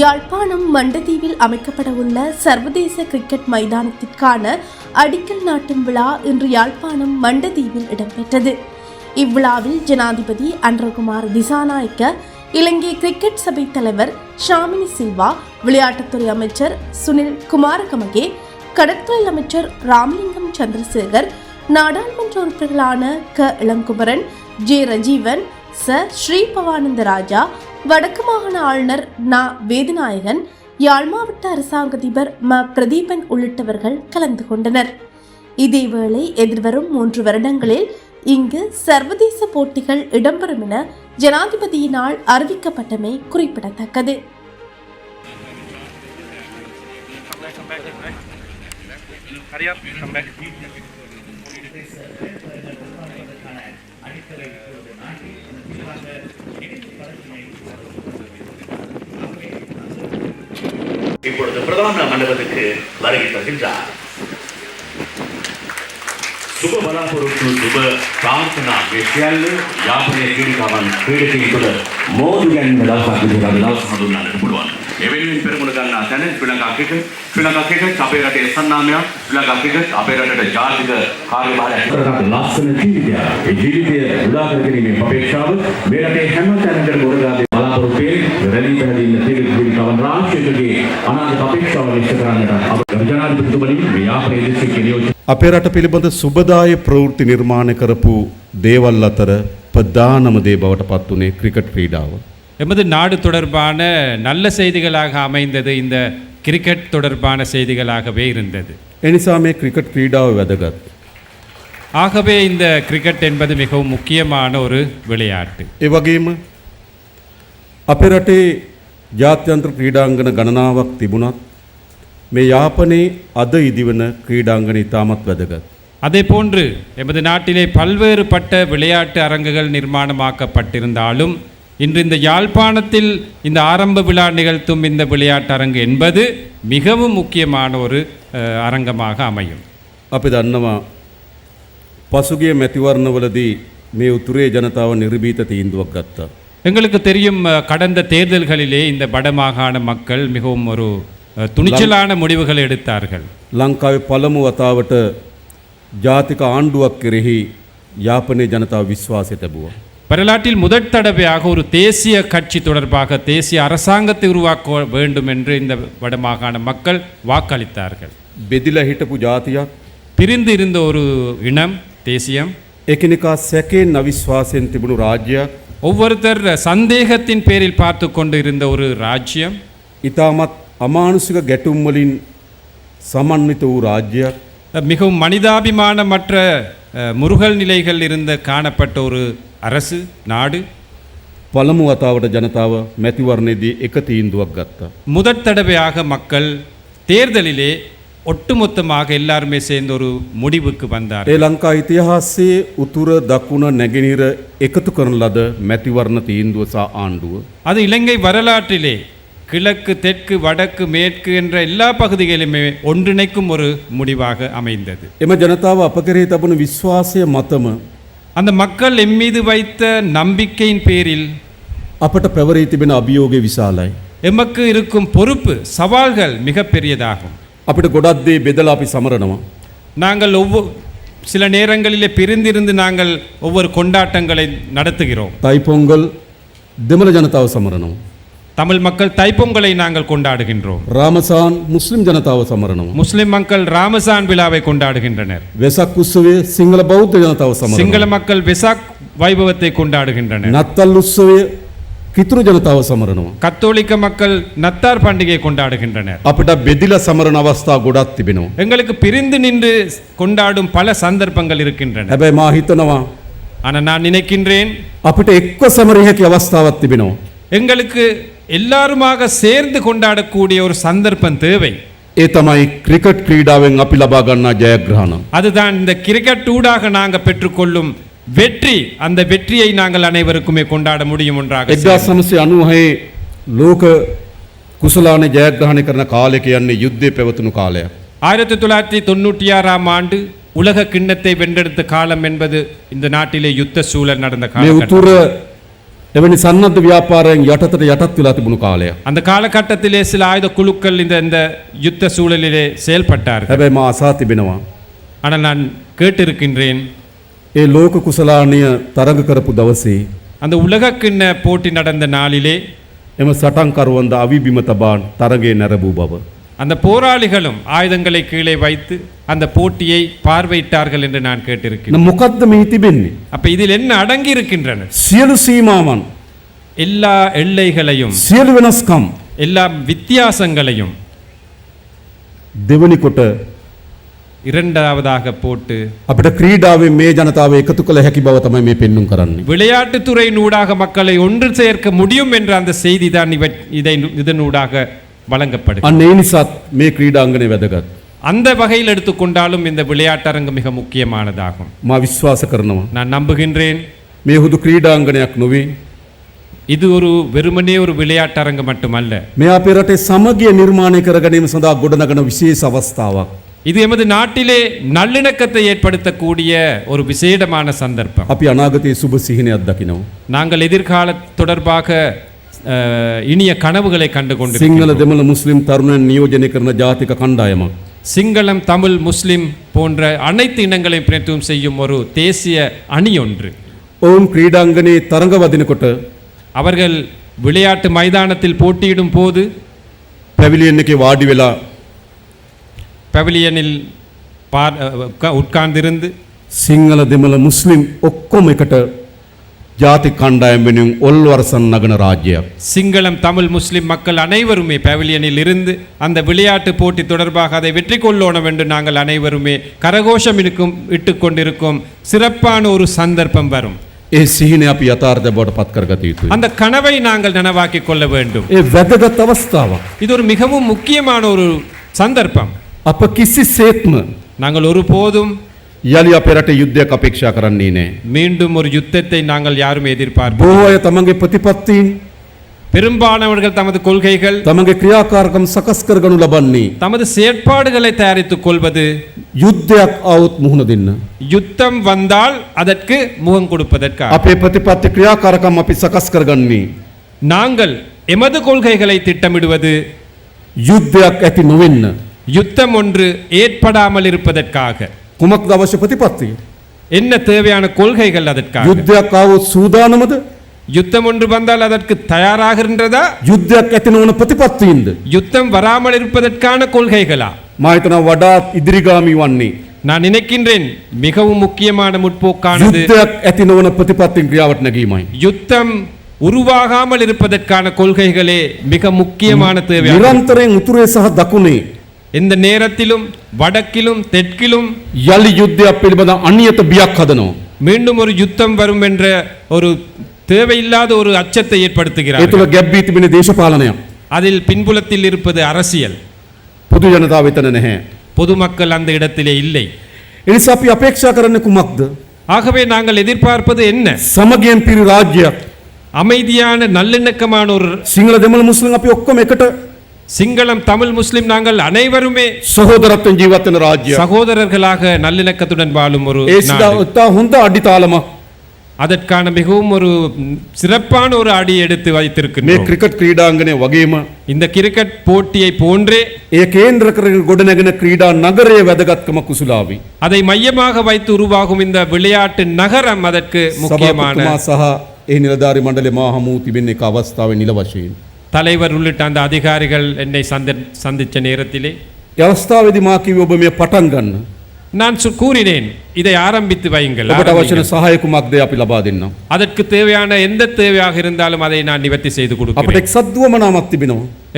யாழ்ப்பாணம் மண்டதீவில் அமைக்கப்படவுள்ள சர்வதேச கிரிக்கெட் மைதானத்திற்கான அடிக்கல் நாட்டும் விழா இன்று யாழ்ப்பாணம் மண்டதீவில் இடம்பெற்றது. இவ்விழாவில் ஜனாதிபதி அன்றகுமார் திசாநாயக்க இலங்கை கிரிக்கெட் சபை தலைவர் ஷாமினி சில்வா விளையாட்டுத்துறை அமைச்சர் சுனில் குமாரகமகே கடற்தொழில் அமைச்சர் ராமலிங்கம் சந்திரசேகர் நாடாளுமன்ற உறுப்பினர்களான க. இளங்குமரன் ஜே. ரஜீவன் ச. ஸ்ரீ பவானந்த ராஜா வடக்கு மாகாண ஆளுநர் நா. வேதநாயகன் யாழ் மாவட்ட அரசாங்க அதிபர் ம. பிரதீபன் உள்ளிட்டவர்கள் கலந்து கொண்டனர். இதேவேளை எதிர்வரும் மூன்று வருடங்களில் இங்கு சர்வதேச போட்டிகள் இடம்பெறும் என ஜனாதிபதியினால் அறிவிக்கப்பட்டமை குறிப்பிடத்தக்கது. Hurry. இப்பொழுது பிரதான மண்டபத்துக்கு வருகை தருகின்றார். சுப பலாபுரத்து சுப பிரார்த்தனா ವಿಷಯಲ್ ಯಾಪನೆ ಕೀಡಿಕವನ್ ಪೀಡಿಕೆ ಇಟ್ಟು ಮೋದುಗೆ ಲಾಸ್ එවෙනුවෙන් පෙරමුණ ගන්නා තැන ශ්‍රී ලංකා ක්‍රිකට් ශ්‍රී ලංකා ක්‍රිකට් අපේ රටේ සන්නාමයක් ශ්‍රී ලංකා ක්‍රිකට් අපේ රටට ජාතික කාර්යභාරයක් කරගන්න ලස්සන ජීවිතයක්. ඒ ජීවිතය උදා කර ගැනීමේ අපේක්ෂාව මේ රටේ හැම තැනකම ගොඩගාදී බලාපොරොත්තු වෙන්නේ රැලි පැහැදී ඉන්න ක්‍රීඩිකාවන් රාශියකගේ අනාගත අපේක්ෂාව ඉෂ්ට කරන්නට අප ජනාධිපතිතුමනි මේ යාපනයේ දිස්ත්‍රික්කයේ නියෝජිත අපේ රට පිළිබඳ සුබදාය ප්‍රවෘත්ති නිර්මාණය කරපු දේවල් අතර ප්‍රධානම දේ බවට පත් වනේ ක්‍රිකට් ක්‍රීඩාව. எமது நாடு தொடர்பான நல்ல செய்திகளாக அமைந்தது இந்த கிரிக்கெட் தொடர்பான செய்திகளாகவே இருந்தது එනිසා මේ ක්‍රිකට් ක්‍රීඩාව වැදගත්. ஆகவே இந்த கிரிக்கெட் என்பது மிகவும் முக்கியமான ஒரு விளையாட்டு ඒ වගේම අපේ රටේ ජාත්‍යන්ත්‍ර ක්‍රීඩාංගන ගණනාවක් තිබුණත් මේ යාපනයේ අද ඉදිවන ක්‍රීඩාංගන ඉතාමත් වැදගත්. அதே போன்று எமது நாட்டிலே பல்வேறுபட்ட விளையாட்டு அரங்குகள் நிர்மாணமாக்கப்பட்டிருந்தாலும் இன்று இந்த யாழ்ப்பாணத்தில் இந்த ஆரம்ப விழா நிகழ்த்தும் இந்த விளையாட்டு அரங்கு என்பது மிகவும் முக்கியமான ஒரு அஹ், அரங்கமாக அமையும் අපි දන්නවා පසුගේ මැතිවරණවලදී මේ උතුරේ ජනතාව නිර්බීත තීන්දුවක් ගත්තා. எங்களுக்கு தெரியும் அஹ், கடந்த தேர்தல்களிலே இந்த வடமாகாண மக்கள் மிகவும் ஒரு அஹ், துணிச்சலான முடிவுகளை எடுத்தார்கள் ලංකාවේ පළමු වතාවට ජාතික ආණ්ඩුවක් කෙරෙහි යාපනය ජනතාව විශ්වාසය තැබුව. வரலாற்றில் முதற் தடவையாக ஒரு தேசிய கட்சி தொடர்பாக தேசிய அரசாங்கத்தை உருவாக்க வேண்டும் என்று இந்த வடமாகாண மக்கள் வாக்களித்தார்கள். பெதில ஹிட்டபு ஜாத்தியா பிரிந்து இருந்த ஒரு இனம் தேசியம். எக்கினிகா செகண்ட் அவிஸ்வாசன் திபுணு ராஜ்யா ஒவ்வொருத்தர் சந்தேகத்தின் பேரில் பார்த்து கொண்டு இருந்த ஒரு ராஜ்யம். இதாமத் அமானுஷிக கெட்டுமலின் சமன்வித்த ஒரு ராஜ்யா மிகவும் மனிதாபிமானமற்ற முருகல் நிலைகள் இருந்த காணப்பட்ட ஒரு அரசு நாடு පළමු වතාවට ජනතාව මැතිවරණයේදී එක තීන්දුවක් ගත්තා. முதற் தடவையாக மக்கள் தேர்தலிலே ஒட்டுமொத்தமாக எல்லாருமே சேர்ந்து ஒரு முடிவுக்கு வந்தார் ඒ ලංකා ඉතිහාසයේ උතුර දකුණ නැගෙනීර එකතු කරන ලද මැතිවරණ තීන්දුව සහ ආණ්ඩුව. அது இலங்கை வரலாற்றிலே கிழக்கு தெற்கு வடக்கு மேற்கு என்ற எல்லா பகுதிகளிலுமே ஒன்றிணைக்கும் ஒரு முடிவாக அமைந்தது එම ජනතාව අප කෙරෙහි තබන විශ්වාසය මතම அந்த மக்கள் எம்மீது வைத்த நம்பிக்கையின் பேரில் අපට පැවරී තිබෙන අභියෝගය විශාලයි. எமக்கு இருக்கும் பொறுப்பு சவால்கள் மிக பெரியதாகும் අපිට ගොඩක් දේ බෙදලා අපි සමරනවා. நாங்கள் ஒவ்வொரு சில நேரங்களிலே பிரிந்திருந்து நாங்கள் ஒவ்வொரு கொண்டாட்டங்களை நடத்துகிறோம் තයිපොංගල් දෙමළ ජනතාව සමරනවා. தமிழ் மக்கள் தைப்பொங்கலை நாங்கள் கொண்டாடுகின்றோம். ராமசான் முஸ்லிம் ஜனதாவ சமரணம். முஸ்லிம் மக்கள் ராமசான் விழாவை கொண்டாடுகின்றனர். வெசாக் உற்சவே சிங்கள பௌத்த ஜனதாவ சமரணம். சிங்கள மக்கள் வெசாக் வைபவத்தை கொண்டாடுகின்றனர். நத்தல் உற்சவே ಕಿತೃ ಜನತಾವ ಸಮರಣ ಕತ್ತೋಲಿಕ ಮಕ್ಕಳ ನತ್ತಾರ್ ಪಂಡಿಗೆ ಕೊಂಡಾಡುಗಿன்றன ಅಪಟ ಬೆದಿಲ ಸಮರಣ ಅವಸ್ಥಾ ಕೂಡ ತಿಬೆನು ಎಂಗಳಿಗೆ ಪಿರಿಂದು ನಿಂದು ಕೊಂಡಾಡುಂ ಪಲ ಸಂದರ್ಭಗಳು ಇರುಕಿன்றன ಅಬೆ ಮಾ ಹಿತನವಾ ಆನ ನಾನು ನಿನಕಿಂದ್ರೇನ್ ಅಪಟ ಎಕ್ಕ ಸಮರಿಹಕ್ಕೆ ಅವಸ್ಥಾವತ್ ತಿಬೆನು எங்களுக்கு எல்லாருமாக சேர்ந்து கொண்டாடக்கூடிய ஒரு சந்தர்ப்பம் தேவை ඒ තමයි ක්‍රිකට් ක්‍රීඩාවෙන් අපි ලබා ගන්නා ජයග්‍රහණ. அதுதான் இந்த கிரிக்கெட் ஊடாக நாங்கள் பெற்றுக்கொள்ளும் வெற்றி அந்த வெற்றியை நாங்கள் அனைவருக்குமே கொண்டாட முடியும் ஒன்றாக එක්දා සමසය අනුහේ ලෝක කුසලාන ජයග්‍රහණය කරන කාලෙක යන්නේ යුද්ධය පැවතුණු කාලයක්. ஆயிரத்தி தொள்ளாயிரத்தி தொண்ணூற்றி ஆறாம் ஆண்டு உலக கிண்ணத்தை வென்றெடுத்த காலம் என்பது இந்த நாட்டிலே யுத்த சூழல் நடந்த මේ காலம் උතුර එවැනි සන්නද්ධ ව්‍යාපාරයෙන් යටතට යටත් වෙලා තිබුණු කාලයක්. அந்த காலகட்டத்திலே சில ஆயுத குழுக்கள் இந்த இந்த யுத்த சூழலிலே செயல்பட்டார்கள் හැබැයි මා අසා තිබෙනවා. ஆனால் நான் கேட்டிருக்கின்றேன் ඒ ලෝක කුසලානය තරඟ කරපු දවසේ அந்த உலகக்கிண்ண போட்டி நடந்த நாளிலே එම සටන්කරුවන්ද අවිබිම තබාන් තරගේ නැරබූ බව. அந்த போராளிகளும் ஆயுதங்களை கீழே வைத்து அந்த போட்டியை பார்வையிட்டார்கள் என்று நான் கேட்டிருக்கிறேன் න මොකක්ද මේ තිබෙන්නේ. அப்ப இதில் என்ன அடங்கி இருக்கின்றன සියලු සීමාවන් எல்லா எல்லைகளையும் සියලු වෙනස්කම් எல்லா வித்தியாசங்களையும் දෙවනි කොට இரண்டாவதாக போட்டு අපිට ක්‍රීඩාවෙන් මේ ජනතාව එකතු කළ හැකි බව තමයි මේ පෙන්නුම් කරන්නේ. விளையாட்டுத்துறையினூடாக மக்களை ஒன்று சேர்க்க முடியும் என்ற அந்த செய்தி தான் இவ இதை இதனூடாக வழங்கப்படும் அநேனிசாத் மே அந்த வகையில் எடுத்துக்கொண்டாலும் இந்த விளையாட்டரங்கு மிக முக்கியமானதாகும். மா விஸ்வாச நான் நம்புகின்றேன். மேகுது கிரீடாங்கனையாக் நுவி இது ஒரு வெறுமனே ஒரு விளையாட்டரங்கு மட்டுமல்ல. மேயா பேரட்டை சமகிய நிர்மாண கரகனையும் சதா குடநகன விசேஷ அவஸ்தாவா. இது எமது நாட்டிலே நல்லிணக்கத்தை ஏற்படுத்தக்கூடிய ஒரு விசேடமான சந்தர்ப்பம். அப்படி அநாகத்தை சுபசிகினை அத்தக்கினோம் நாங்கள் எதிர்கால தொடர்பாக அஹ், இனிய கனவுகளை கண்டு கொண்டு සිංහල දෙමළ මුස්ලිම් තරුණයන් නියෝජනය කරන ජාතික කණ්ඩායමක්. சிங்களம் தமிழ் முஸ்லிம் போன்ற அனைத்து இனங்களையும் பிரதித்துவம் செய்யும் ஒரு தேசிய அணி ஒன்று ඔවුන් ක්‍රීඩාංගනයේ තරඟ වදිනකොට அவர்கள் விளையாட்டு மைதானத்தில் போட்டியிடும் போது පැවිලියෙන් එකේ වාඩි වෙලා பவிலியனில் பார் அஹ், உட்கா- உட்கார்ந்திருந்து සිංහල දෙමළ මුස්ලිම් ඔක්කොම එකට ජාති කණ්ඩායම් වෙනුවෙන් ඔල්වරසන් නගන රාජ්‍යයක්. சிங்களம் தமிழ் முஸ்லிம் மக்கள் அனைவருமே பவிலியனில் இருந்து அந்த விளையாட்டு போட்டி தொடர்பாக அதை வெற்றி கொள்ளணும் என்று நாங்கள் அனைவருமே கரகோஷம் இருக்கும் இட்டுக் கொண்டிருக்கும் சிறப்பான ஒரு சந்தர்ப்பம் வரும் ඒ සිහින අපි යථාර්ථය බවට පත් කරගත යුතුයි. அந்த கனவை நாங்கள் நனவாக்கிக் கொள்ள வேண்டும் ඒ වැදගත් අවස්ථාවක්. இது ஒரு மிகவும் முக்கியமான ஒரு சந்தர்ப்பம் අප කිසි සේත්ම நாங்கள் ஒருபோதும் යළි අප රට යුද්ධයක් අපේක්ෂා කරන්නේ නෑ. மீண்டும் ஒரு யுத்தத்தை நாங்கள் யாரும் எதிர்பார்ப்போம் බොහෝ අය තමන්ගේ ප්‍රතිපත්තීන් பெரும்பாலானவர்கள் தமது கொள்கைகள் තමගේ ක්‍රියාකාරකම් සකස් කරගනු ලබන්නේ. தமது செயற்பாடுகளை தயாரித்துக் கொள்வது යුද්ධයක් අවුත් මුහුණ දෙන්න. யுத்தம் வந்தால் அதற்கு முகம் கொடுப்பதற்காக අපේ ප්‍රතිපත්ති ක්‍රියාකාරකම් අපි සකස් කරගන්නේ. நாங்கள் எமது கொள்கைகளை திட்டமிடுவது යුද්ධයක් ඇති නොවෙන්න. யுத்தம் ஒன்று ஏற்படாமல் இருப்பதற்காக කුමක් අවශ්‍ය ප්‍රතිපත්තිය. என்ன தேவையான கொள்கைகள் அதற்காக යුද්ධයක් අවුත් සූදානමද யுத்தம் ஒன்று வந்தால் அதற்கு தயாராகின்றதா යුද්ධයක් ඇති නොවන ප්‍රතිපත්තිීන්ද. யுத்தம் வராமல் இருப்பதற்கான கொள்கைகளா මහිතන වඩාත් ඉදිරිගාමි වන්නේ. நான் நினைக்கின்றேன் மிகவும் முக்கியமான முற்போக்கானது යුද්ධයක් ඇති නොවන ප්‍රතිපත්තින් ක්‍රියාවට නැගීමයි. யுத்தம் உருவாகாமல் இருப்பதற்கான கொள்கைகளே மிக முக்கியமான தேவையான නිරන්තරයෙන් උතුරේ සහ දකුණේ எந்த நேரத்திலும் வடக்கிலும் தெற்கிலும் යළි යුද්ධයක් පිළිබඳ අනියත බියක් හදනවා. மீண்டும் ஒரு யுத்தம் வரும் என்ற ஒரு தேவையில்லாத ஒரு அச்சத்தை ඒ ஏற்படுத்துகிறார் තුළ ගැබ්බී තිබෙන දේශපාලනයක්. அதில் பின்புலத்தில் இருப்பது அரசியல் පොදු ජනතාව වෙතන නැහැ. பொதுமக்கள் அந்த இடத்திலே இல்லை එනිසා අපි අපේක්ෂා කරන්න කුමක්ද. ஆகவே நாங்கள் எதிர்பார்ப்பது என்ன සමගියෙන් පිරි රාජ්‍යයක්. அமைதியான நல்லிணக்கமான ஒரு සිංහල දෙමළ මුස්ලිම් අපි ඔක්කොම එකට சிங்களம் தமிழ் முஸ்லிம் நாங்கள் அனைவருமே சகோதரத்தின் ஜீவத்தின் ராஜ்யம். சகோதரர்களாக நல்லிணக்கத்துடன் வாழும் ஒரு ஹுந்த அதற்கான மிகவும் ஒரு சிறப்பான ஒரு அடி எடுத்து வைத்திருக்கு கிரிக்கெட் கிரீடாங்கனே வகையுமா? இந்த கிரிக்கெட் போட்டியை போன்றே ஏ கேந்திர கொடுநகன கிரீடா நகரே வெதகத்கம குசுலாவி. அதை மையமாக வைத்து உருவாகும் இந்த விளையாட்டு நகரம் அதற்கு முக்கியமான சஹா ஏ நிலதாரி மண்டலி மாஹமூ திபின் அவஸ்தாவை நிலவசேன் தலைவர் உள்ளிட்ட அந்த அதிகாரிகள் என்னை சந்தி சந்தித்த நேரத்திலே எவஸ்தாவிதமாக்கி ஒபமே பட்டங்கன் நான் கூறினேன் இதை ஆரம்பித்து வையுங்கள். சகாயக்குமாக்கு அப்படி அதற்கு தேவையான எந்த தேவையாக இருந்தாலும் அதை நான் நிவர்த்தி செய்து கொடுக்கிறேன். அப்படி சத்வம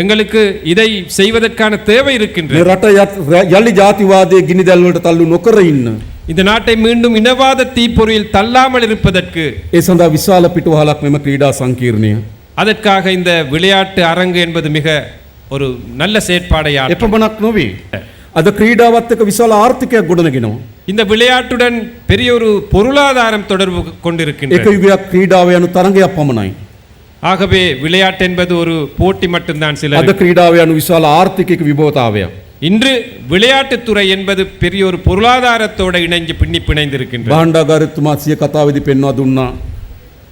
எங்களுக்கு இதை செய்வதற்கான தேவை இருக்கின்றது ஜாதிவாதே கினிதல்வட்ட தள்ளு நொக்கரை இன்னும் இந்த நாட்டை மீண்டும் இனவாத தீப்பொறியில் தள்ளாமல் இருப்பதற்கு ஏ சந்தா விசால பிட்டுவாலாக் சங்கீர்ணியம் அதற்காக இந்த விளையாட்டு அரங்கு என்பது மிக ஒரு நல்ல செயற்பாடையா එපමණක් නොවේ. අද ක්‍රීඩාවත් එක්ක විශාල ආර්ථිකයක් ගොඩනගෙනවා. இந்த விளையாட்டுடன் பெரிய ஒரு பொருளாதாரம் தொடர்பு එක கொண்டிருக்கின்றது යුගයක් ක්‍රීඩාව යනු තරඟයක් පමණයි. ஆகவே விளையாட்டு என்பது ஒரு போட்டி மட்டும்தான் අද சிலர் ක්‍රීඩාව යනු විශාල ආර්ථිකයක විභවතාවයක්. இன்று விளையாட்டுத்துறை என்பது பெரிய ஒரு பொருளாதாரத்தோட இணைஞ்சு பின்னி பிணைந்திருக்கின்றது බාණ්ඩාගාරතුමා සිය කතාවේදී පෙන්වා දුන්නා.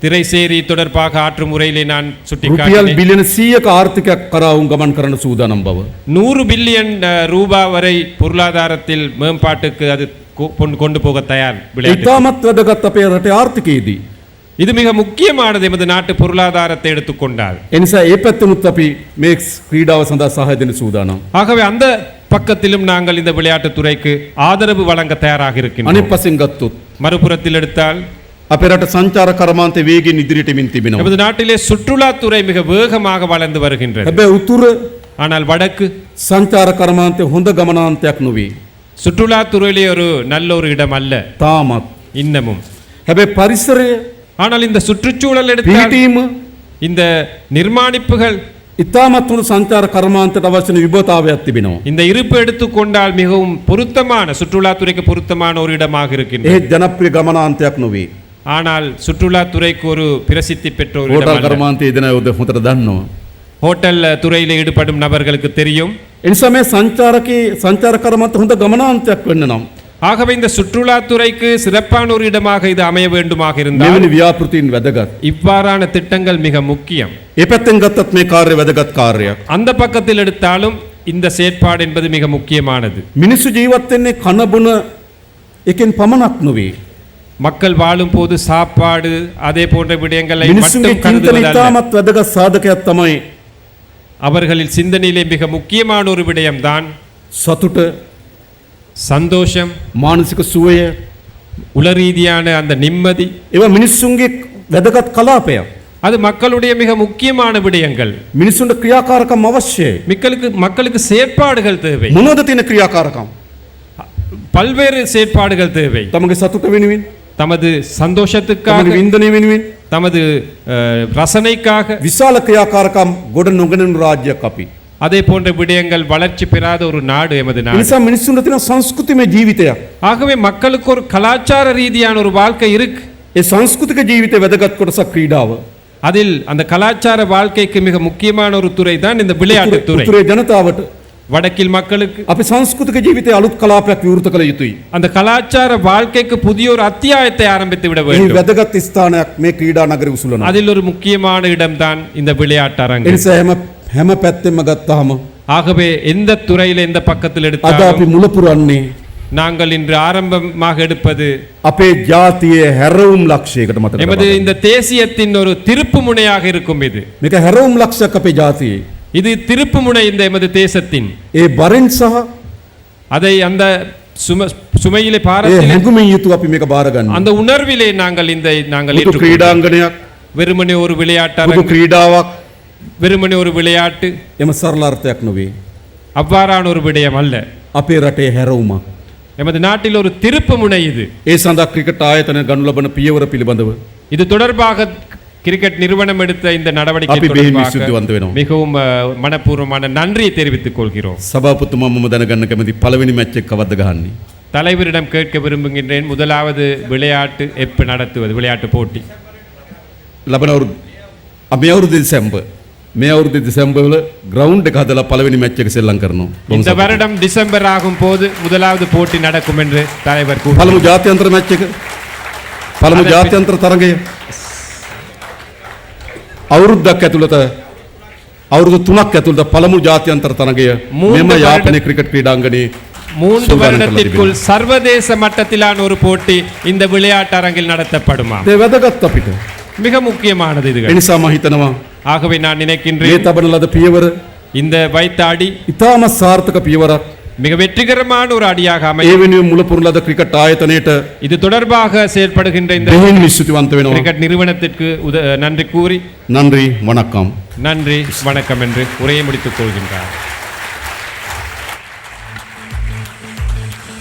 திரைசேரி தொடர்பாக ஆற்றும் முறையிலே நான் රුපියල් சுட்டிக்காட்டினேன் බිලියන 100ක ආර්ථිකයක් කරා උන් ගමන් කරන්න සූදානම් බව. நூறு பில்லியன் அஹ், ரூபாய் வரை பொருளாதாரத்தில் மேம்பாட்டுக்கு அது கொ- கொண்டு- கொண்டு போக தயார் விளையாட்டு ඉතාමත් වැදගත් අපේ රටේ ආර්ථිකයේදී. இது மிக முக்கியமானது எமது நாட்டு பொருளாதாரத்தை எடுத்துக்கொண்டால் එනිසා ඒ පැත්තනුත් අපි මේ ක්‍රීඩාව සඳහා සහය දෙන සූදානම්. ஆகவே அந்த பக்கத்திலும் நாங்கள் இந்த விளையாட்டுத் துறைக்கு ஆதரவு வழங்க தயாராக இருக்கின்றோம் අනිත් පසෙන් ගත්තොත් மறுபுறத்தில் எடுத்தால் අපේ රට සංචාර කර්මාන්තය වේගෙන් ඉදිරියට එමින් තිබෙනවා. நமது நாட்டிலே சுற்றுலாத்துறை மிக வேகமாக வளர்ந்து வருகின்றது හැබැයි උතුර ஆனால் வடக்கு සංචාර කර්මාන්තය හොඳ ගමනාන්තයක් නොවේ. சுற்றுலாத்துறையிலே ஒரு நல்ல ஒரு இடம் அல்ல තාමත්. இன்னமும் හැබැයි පරිසරය ஆனால் இந்த சுற்றுச்சூழல் எடுத்தால் පිහිටීම இந்த நிர்மாணிப்புகள் ඉතාමත් වුණු සංචාර කර්මාන්තයට අවශ්‍යන විභතාවයක් තිබෙනවා. இந்த இருப்பு எடுத்துக்கொண்டால் மிகவும் பொருத்தமான சுற்றுலாத்துறைக்கு பொருத்தமான ஒரு இடமாக இருக்கின்றது ඒ ජනප්‍රිය ගමනාන්තයක් නොවේ. ஆனால் சுற்றுலாத்துறைக்கு ஒரு பிரசித்தி பெற்ற ஒரு இடம் හෝටල් அல்ல. කර්මාන්තය දෙන යොද හොඳට දන්නවා. ஹோட்டல் துறையில் ஈடுபடும் நபர்களுக்கு தெரியும் එනිසා මේ සංචාරකයේ සංචාර කර්මාන්ත හොඳ ගමනාන්තයක් වෙන්න නම් ஆகவே இந்த சுற்றுலாத்துறைக்கு சிறப்பான ஒரு இடமாக இது அமைய வேண்டுமாக இருந்தால் මෙවැනි ව්‍යාපෘතීන් වැදගත්. இவ்வாறான திட்டங்கள் மிக முக்கியம் ඒ පැත්තෙන් ගත්තත් මේ කාර්ය වැදගත් කාර්යයක්. அந்த பக்கத்தில் எடுத்தாலும் இந்த செயற்பாடு என்பது மிக முக்கியமானது මිනිස්සු ජීවත් වෙන්නේ කන බොන එකෙන් පමණක් නොවේ. மக்கள் வாழும் போது சாப்பாடு அதே போன்ற விடயங்களை மட்டும் சாதக தமை அவர்களில் சிந்தனையிலே மிக முக்கியமான ஒரு விடயம்தான் சத்துட்டு சந்தோஷம் மானசிக சுவைய உளரீதியான அந்த நிம்மதி. இவன் மினிசுங்கே வெதக கலாபயம் அது மக்களுடைய மிக முக்கியமான விடயங்கள். மினிசுண்ட கிரியாக்காரகம் அவசியம் மக்களுக்கு மக்களுக்கு செயற்பாடுகள் தேவை. முனோதத்தின கிரியாக்காரகம் பல்வேறு செயற்பாடுகள் தேவை. தமக்கு சத்துட்ட வேணுவேன் தமது තමගේ சந்தோஷத்துக்காக වින්දනය වෙනුවෙන් தமது அஹ், ரசனைக்காக විශාල ක්‍රියාකාරකම් ගොඩ නොගැනෙන රාජ්‍යයක් අපි. அதே போன்ற விடயங்கள் வளர்ச்சி பெறாத ஒரு நாடு எமது ඒ நாடு නිසා මිනිස්සුන්ට තියෙන සංස්කෘතිමය ජීවිතයක්. ஆகவே மக்களுக்கு ஒரு கலாச்சார ரீதியான ஒரு வாழ்க்கை இருக்கு ඒ සංස්කෘතික ජීවිතය වැදගත් කොටසක් ක්‍රීඩාව. அதில் அந்த கலாச்சார வாழ்க்கைக்கு மிக முக்கியமான ஒரு துறை தான் இந்த விளையாட்டு துறை උතුරේ ජනතාවට வடக்கில் மக்களுக்கு අපි සංස්කෘතික ජීවිතය අලුත් කලාපයක් විවෘත කළ යුතුයි. அந்த கலாச்சார வாழ்க்கைக்கு புதிய ஒரு அத்தியாயத்தை ஆரம்பித்து விட එහි வேண்டும் වැදගත් ස්ථානයක් මේ ක්‍රීඩා නගර උසුලනවා. அதில் ஒரு முக்கியமான இடம்தான் இந்த விளையாட்டு அரங்கு එනිසා හැම හැම පැත්තෙම ගත්තාම ஆகவே எந்த துறையில எந்த பக்கத்தில் අද எடுத்தாலும் අපි මුලපුරන්නේ நாங்கள் இன்று ஆரம்பமாக எடுப்பது අපේ ජාතියේ හැරවුම් ලක්ෂයකට මතක எமது තබා ගන්න. இந்த தேசியத்தின் ஒரு திருப்பு முனையாக இருக்கும் இது මේක හැරවුම් ලක්ෂයක් අපේ ජාතියේ. இது திருப்பு முனை இந்த எமது தேசத்தின் ඒ බරෙන් සහ அதை அந்த சும சுமையிலே ඒ பாரத்தில் හැඟුමින් යුතු අපි මේක බාරගන්න. அந்த உணர்விலே நாங்கள் இந்த நாங்கள் පුදු ஏற்றுக்கொள்கிறோம். ක්‍රීඩාංගනයක් வெறுமனே ஒரு පුදු விளையாட்டு ක්‍රීඩාවක් வெறுமனே ஒரு விளையாட்டு එම සරලාර්ථයක් නොවේ. அவ்வாறான ஒரு விடயம் அல்ல අපේ රටේ හැරවුමක්. எமது நாட்டில் ஒரு திருப்பு முனை இது ඒ සඳහා ක්‍රිකට් ආයතන ගනු ලබන පියවර පිළිබඳව இது தொடர்பாக கிரிக்கெட் நிறுவனம் எடுத்த இந்த நடவடிக்கை மிகவும் மனப்பூர்வமான நன்றியை தெரிவித்துக் கொள்கிறோம். சபாபுத்துமா முமதன கண்ணகமதி பலவினி தலைவரிடம் கேட்க விரும்புகின்றேன். முதலாவது விளையாட்டு எப்போ நடத்துவது? விளையாட்டு போட்டி. லபனவர் அமையவருதி செம்பு டிசம்பரில் கிரவுண்டு கதில் பலவினி மேட்சுக்கு செல்லம் கரணும் இந்த வருடம் டிசம்பர் ஆகும் போது முதலாவது போட்டி நடக்கும் என்று தலைவர் பலமு ஜாத்தியந்திர மேட்சுக்கு பலமு ஜாத்தியந்திர தரங்கையும் අවුරුද්දක් ඇතුළත අවුරුදු තුනක් ඇතුළත පළමු ජාත්‍යන්තර තරගය மூன்று මෙම வருட- යාපනය ක්‍රිකට් ක්‍රීඩාංගණයේ மூன்று சூதானம் வருடத்திற்குள் சர்வதேச மட்டத்திலான ஒரு போட்டி இந்த விளையாட்டு அரங்கில் நடத்தப்படுமா ඒ වැදගත් අපිට. மிக முக்கியமானது ඒ இதுகள் නිසා මම හිතනවා ஆகவே நான் මේ நினைக்கின்றேன் තබන ලද පියවර இந்த வைத்த அடி ඉතාමත් සාර්ථක පියවරක්. மிக வெற்றிகரமான ஒரு அடியாக ඒ அமையும் වෙනුවෙන් මුලපුරන ලද ක්‍රිකට් ආයතනයට இது தொடர்பாக செயல்படுகின்ற இந்த බෙහෙවින් විශ්තුතිවන්ත වෙනවා. கிரிக்கெட் நிறுவனத்திற்கு உத நன்றி கூறி නන්රි වනක්කම්. நன்றி வணக்கம் என்று உரையை முடித்துக் கொள்கின்றார்